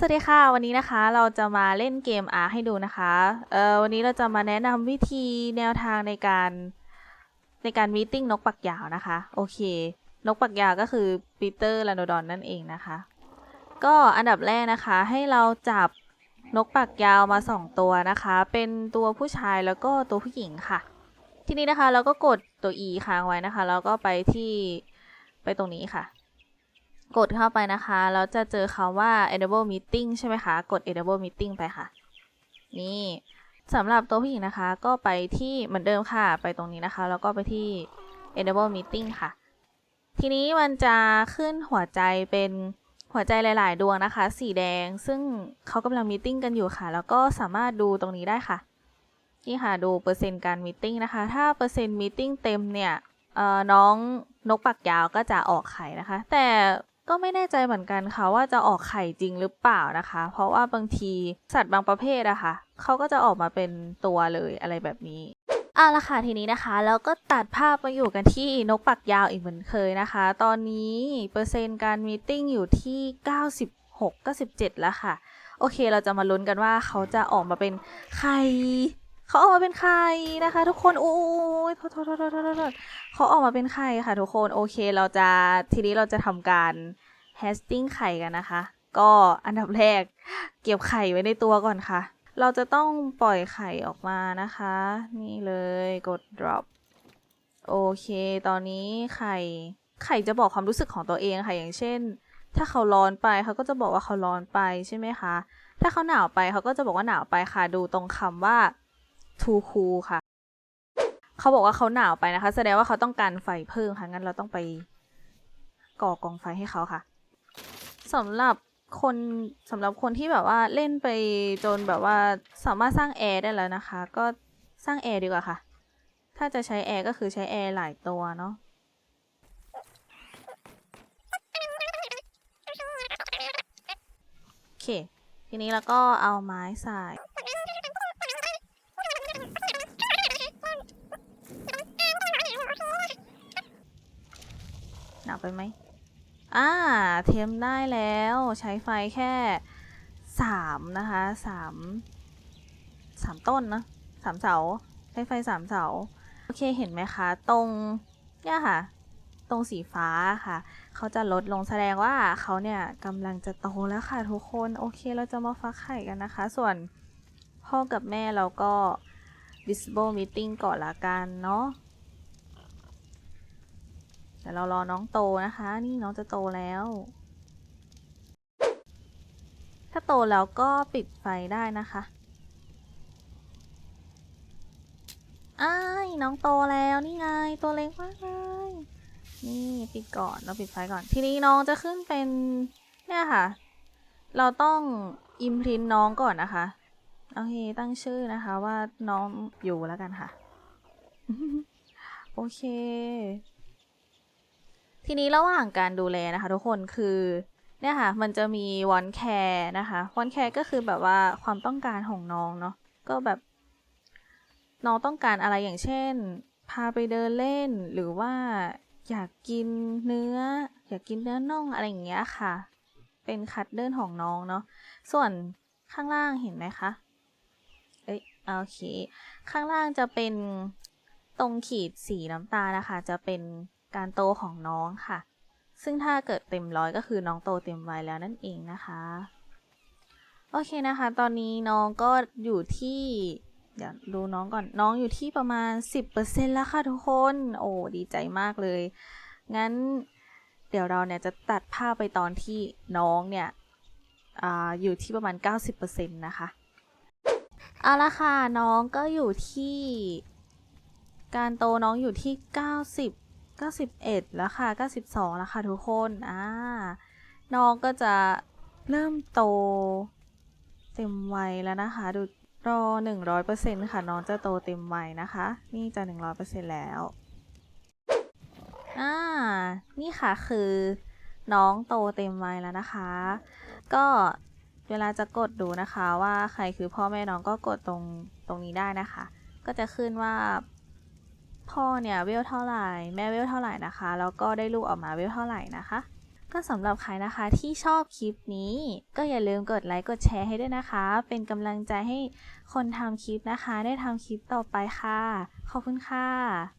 สวัสดีค่ะ วันนี้นะคะเราจะมาเล่นเกม R ให้ดูนะคะเอ่อวันนี้เราจะมาแนะนำวิธีแนวทางในการในการมีติ้งนกปักยาวนะคะ โอเค นกปักยาวก็คือปีเตอร์ลาโนดอนนั่นเองนะคะ ก็อันดับแรกนะคะให้เราจับนกปักยาวมาสองตัวนะคะ เป็นตัวผู้ชายแล้วก็ตัวผู้หญิงค่ะ ทีนี้นะคะเราก็กดตัว E ค้างไว้นะคะ แล้วก็ไปที่ไปตรงนี้ค่ะ กดเข้าไปนะคะ แล้วจะเจอคำว่า enable meeting ใช่ไหมคะ กด enable meeting ไปค่ะ นี่สำหรับตัวผู้หญิงนะคะ ก็ไปที่เหมือนเดิมค่ะ ไปตรงนี้นะคะ แล้วก็ไปที่ enable meeting ค่ะ ทีนี้มันจะขึ้นหัวใจเป็นหัวใจหลาย ๆ ดวงนะคะ สีแดง ซึ่งเขากำลังมีติ้งกันอยู่ค่ะ แล้วก็สามารถดูตรงนี้ได้ค่ะ นี่ค่ะ ดูเปอร์เซ็นต์การมีติ้งนะคะ ถ้าเปอร์เซ็นต์มีติ้งเต็มเนี่ยเออน้องนกปักยาวก็จะออกไข่นะคะ แต่ ก็ไม่แน่ใจเหมือนกันค่ะว่าจะออกไข่จริงหรือเปล่านะคะ เพราะว่าบางทีสัตว์บางประเภทอะค่ะเขาก็จะออกมาเป็นตัวเลยอะไรแบบนี้เอาละค่ะทีนี้นะคะแล้วก็ตัดภาพมาอยู่กันที่นกปักยาวอีกเหมือนเคยนะคะ ตอนนี้เปอร์เซ็นต์การมีติ้งอยู่ที่ 96 97 แล้วค่ะ โอเคเราจะมาลุ้นกันว่าเขาจะออกมาเป็นไข่ เขาออกมาเป็นไข่นะคะ ทุกคนโอ้ยโทษโทษโทษโทษเขาออกมาเป็นไข่ค่ะ ทุกคนโอเคเราจะทีนี้เราจะทำการแฮสติ้งไข่กันนะคะ ก็อันดับแรกเก็บไข่ไว้ในตัวก่อนค่ะ เราจะต้องปล่อยไข่ออกมานะคะ นี่เลยกด drop โอเค ตอนนี้ไข่ไข่จะบอกความรู้สึกของตัวเองค่ะอย่างเช่น ถ้าเขาร้อนไปเขาก็จะบอกว่าเขาร้อนไปใช่ไหมคะ ถ้าเขาหนาวไปเขาก็จะบอกว่าหนาวไปค่ะดูตรงคำว่า too cool ค่ะ เขาบอกว่าเขาหนาวไปนะคะ แสดงว่าเขาต้องการไฟเพิ่มค่ะ งั้นเราต้องไปก่อกองไฟให้เขาค่ะสำหรับคนสำหรับคนที่แบบว่าเล่นไปจนแบบว่าสามารถสร้างแอร์ได้แล้วนะคะ ก็สร้างแอร์ดีกว่าค่ะ ถ้าจะใช้แอร์ก็คือใช้แอร์หลายตัวเนาะโอเค ทีนี้เราก็เอาไม้ใส่ หนาวไปไหมอ่าเทมได้แล้วใช้ไฟแค่สามนะคะสามสามต้นนะสามเสาใช้ไฟสามเสา โอเคเห็นไหมคะ ตรงเนี่ยค่ะ ตรงสีฟ้าค่ะ เขาจะลดลงแสดงว่าเขาเนี่ยกำลังจะโตแล้วค่ะทุกคน โอเคเราจะมาฟักไข่กันนะคะ ส่วนพ่อกับแม่เราก็ visible meeting ก่อนละกันเนาะ ดี๋ยวเรารอน้องโตนะคะ นี่น้องจะโตแล้ว ถ้าโตแล้วก็ปิดไฟได้นะคะอ้ายน้องโตแล้วนี่ไงตัวเล็กมากเลยนี่ปิดก่อนเราปิดไฟก่อน ทีนี้น้องจะขึ้นเป็นเนี่ยค่ะ เราต้องอิมพ i นน้องก่อนนะคะโอเคตั้งชื่อนะคะว่าน้องอยู่แล้วกันค่ะ โอเค ทีนี้ระหว่างการดูแลนะคะ ทุกคนคือเนี่ยค่ะ มันจะมีวอนแคร์นะคะวอนแคร์ก็คือแบบว่าความต้องการของน้องเนาะก็แบบน้องต้องการอะไรอย่างเช่น พาไปเดินเล่นหรือว่าอยากกินเนื้อ อยากกินเนื้อน่องอะไรอย่างเงี้ยค่ะ เป็นคัดเดิลของน้องเนาะส่วนข้างล่างเห็นไหมคะเอ้ยโอเค ข้างล่างจะเป็นตรงขีดสีน้ำตาลนะคะ จะเป็น การโตของน้องค่ะ ซึ่งถ้าเกิดเต็มร้อยก็คือน้องโตเต็มวัยแล้วนั่นเองนะคะ โอเคนะคะ ตอนนี้น้องก็อยู่ที่เดี๋ยวดูน้องก่อนน้องอยู่ที่ประมาณ 10%แล้วค่ะทุกคน โอ้ดีใจมากเลย งั้นเดี๋ยวเราเนี่ยจะตัดภาพไปตอนที่น้องเนี่ยออยู่ที่ประมาณ 90%นะคะ เอาละค่ะ น้องก็อยู่ที่ การโตน้องอยู่ที่ 90 91 แล้วค่ะ 92 แล้วค่ะทุกคนอ่าน้องก็จะเริ่มโตเต็มวัยแล้วนะคะ ดูรอ 100%ค่ะ น้องจะโตเต็มวัยนะคะ นี่จะ 100%แล้วอ่านี่ค่ะคือน้องโตเต็มวัยแล้วนะคะ ก็เวลาจะกดดูนะคะว่าใครคือพ่อแม่น้องก็กดตรงตรงนี้ได้นะคะ ก็จะขึ้นว่า พ่อเนี่ยเวลเท่าไหร่ แม่เวลเท่าไหร่นะคะ แล้วก็ได้ลูกออกมาเวลเท่าไหร่นะคะ ก็สำหรับใครนะคะที่ชอบคลิปนี้ ก็อย่าลืมกดไลค์กดแชร์ให้ด้วยนะคะ เป็นกำลังใจให้คนทำคลิปนะคะ ได้ทำคลิปต่อไปค่ะ ขอบคุณค่ะ